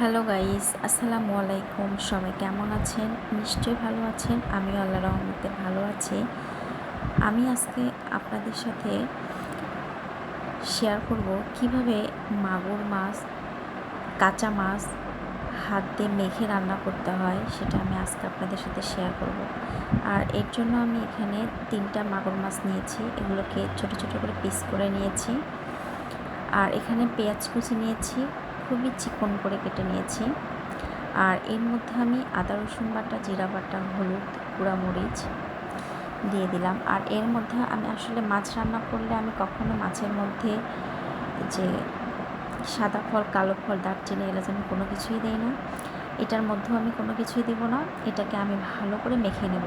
Hello guys, আসসালামু আলাইকুম। সবাই কেমন আছেন? নিশ্চয়ই ভালো আছেন। আমি আল্লাহ রহমতে ভালো আছি। আমি আজকে আপনাদের সাথে শেয়ার করব কীভাবে মাগুর মাছ, কাঁচা মাছ হাত দিয়ে মেখে রান্না করতে হয়, সেটা আমি আজকে আপনাদের সাথে শেয়ার করব। আর এর জন্য আমি এখানে তিনটা মাগুর মাছ নিয়েছি। এগুলোকে ছোট ছোট করে পিস করে নিয়েছি। আর এখানে পেঁয়াজ কুচি নিয়েছি খুবই চিকন করে কেটে নিয়েছি। আর এর মধ্যে আমি আদা, রসুন বাটা, জিরা বাটা, হলুদ মরিচ দিয়ে দিলাম। আর এর মধ্যে আমি আসলে মাছ রান্না করলে আমি কখনো মাছের মধ্যে যে সাদা ফল, কালো ফল, দারচিনি, এলাচ আমি কোনো কিছুই দিই না। এটার মধ্যেও আমি কোনো কিছুই দিব না। এটাকে আমি ভালো করে মেখে নেব।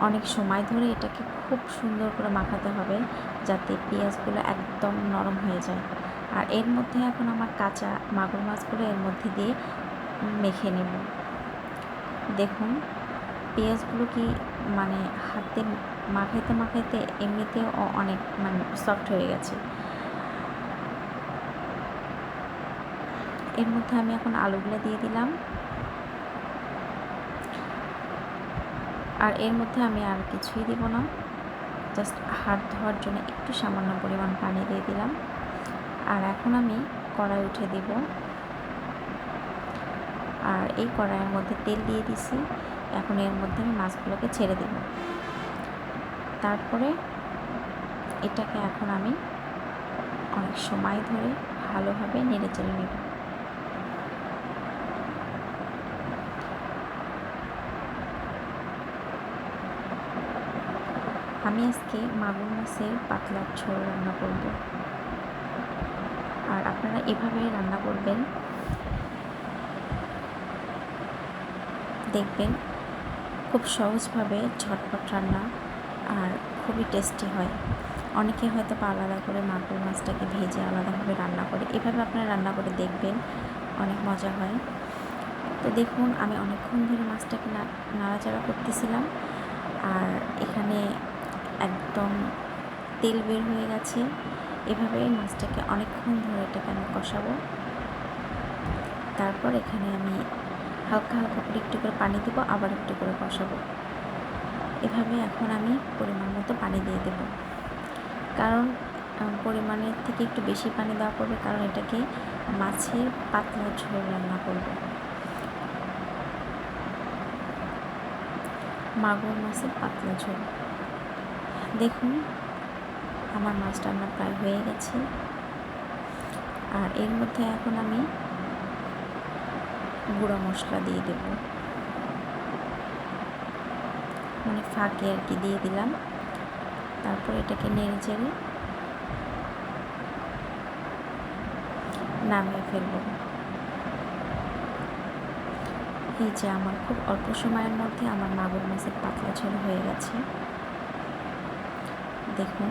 অনেক সময় ধরে এটাকে খুব সুন্দর করে মাখাতে হবে যাতে পেঁয়াজগুলো একদম নরম হয়ে যায়। আর এর মধ্যে এখন আমার কাঁচা মাগুর মাছগুলো এর মধ্যে দিয়ে মেখে নেব। দেখুন, পেঁয়াজগুলো কি মানে হাতে মাখাইতে মাখাইতে এমনিতেও অনেক মানে সফট হয়ে গেছে। এর মধ্যে আমি এখন আলুগুলো দিয়ে দিলাম। আর এর মধ্যে আমি আর কিছুই দিব না। জাস্ট হাত ধোয়ার জন্য একটু সামান্য পরিমাণ পানি দিয়ে দিলাম। আর এখন আমি কড়াই উঠে দিব। আর এই কড়াইয়ের মধ্যে তেল দিয়ে দিছি। এখন এর মধ্যে আমি মাছগুলোকে ছেড়ে দেব। তারপরে এটাকে এখন আমি অনেক সময় ধরে ভালোভাবে নেড়ে চেড়ে নেব। আমি আজকে মাগুর মাছের পাতলার ঝোল রান্না করব। আপনারা এভাবেই রান্না করবেন। দেখবেন খুব সহজভাবে ঝটপট রান্না আর খুবই টেস্টি হয়। অনেকে হয়তো আলাদা করে মাগুর মাছটাকে ভেজে আলাদাভাবে রান্না করে, এভাবে আপনারা রান্না করে দেখবেন, অনেক মজা হয়। তো দেখুন, আমি অনেকক্ষণ ধরে মাছটাকে নাড়াচাড়া করতেছিলাম আর এখানে একদম তেল বের হয়ে গেছে। এভাবে মাছটাকে অনেকক্ষণ ধরে এটাকে আমি কষাবো। তারপর এখানে আমি হালকা হালকা করে একটু করে পানি দেবো, আবার একটু করে কষাবো। এভাবে এখন আমি পরিমাণ মতো পানি দিয়ে দেব। কারণ পরিমাণের থেকে একটু বেশি পানি দেওয়া পড়বে, কারণ এটাকে মাছের পাতলা ঝোল রান্না করব। মাগুর মাছের পাতলা ঝোল। দেখুন আমার মাছ রান্না প্রায় হয়ে গেছে। আর এর মধ্যে এখন আমি গুঁড়া মশলা দিয়ে দেব। মানে ফাঁকে আর কি দিয়ে দিলাম। তারপর এটাকে নেড়ে চেড়ে নামিয়ে ফেলব। এই যে আমার খুব অল্প সময়ের মধ্যে আমার মাগুর মাছের পাতলা ঝোল হয়ে গেছে। দেখুন